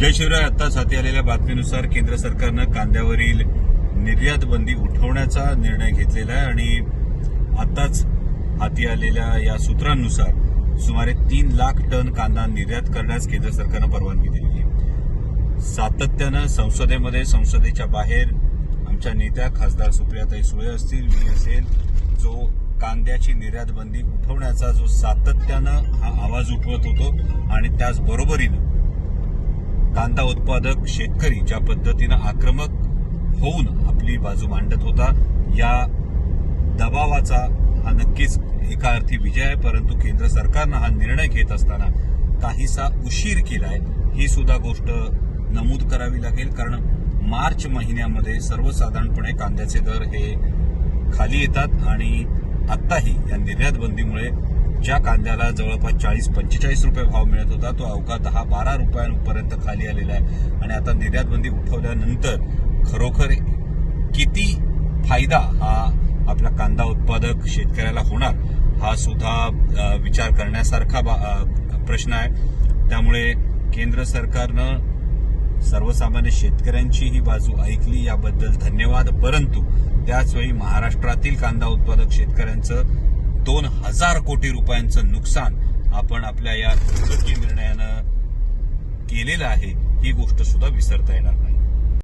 जय शिवराय आत्ताच हाती आलेल्या बातमीनुसार केंद्र सरकारनं कांद्यावरील निर्यात बंदी उठवण्याचा निर्णय घेतलेला आहे आणि आत्ताच हाती आलेल्या या सूत्रांनुसार सुमारे तीन लाख टन कांदा निर्यात करण्यास केंद्र सरकारनं परवानगी दिलेली आहे. सातत्यानं संसदेमध्ये संसदेच्या बाहेर आमच्या नेत्या खासदार सुप्रियाताई सुळे असतील मी असेल जो कांद्याची निर्यात बंदी उठवण्याचा जो सातत्यानं हा आवाज उठवत होतो आणि त्याचबरोबरीनं कांदा उत्पादक शेतकरी ज्या पद्धतीनं आक्रमक होऊन आपली बाजू मांडत होता या दबावाचा हा नक्कीच एका अर्थी विजय आहे. परंतु केंद्र सरकारनं हा निर्णय घेत असताना काहीसा उशीर केलाय ही सुद्धा गोष्ट नमूद करावी लागेल. कारण मार्च महिन्यामध्ये सर्वसाधारणपणे कांद्याचे दर हे खाली येतात आणि आत्ताही या निर्यात बंदीमुळे ज्या कांद्याला जवळपास चाळीस पंचेचाळीस रुपये भाव मिळत होता तो अवघा दहा बारा रुपयांपर्यंत खाली आलेला आहे. आणि आता निर्यातबंदी उठवल्यानंतर खरोखर किती फायदा हा आपला कांदा उत्पादक शेतकऱ्याला होणार हा सुद्धा विचार करण्यासारखा बा- प्रश्न आहे. त्यामुळे केंद्र सरकारनं सर्वसामान्य शेतकऱ्यांची ही बाजू ऐकली याबद्दल धन्यवाद. परंतु त्याचवेळी महाराष्ट्रातील कांदा उत्पादक शेतकऱ्यांचं दोन हजार कोटी रुपयांचं नुकसान आपण आपल्या या दुर्गती निर्णयानं केलेलं आहे ही गोष्ट सुद्धा विसरता येणार नाही.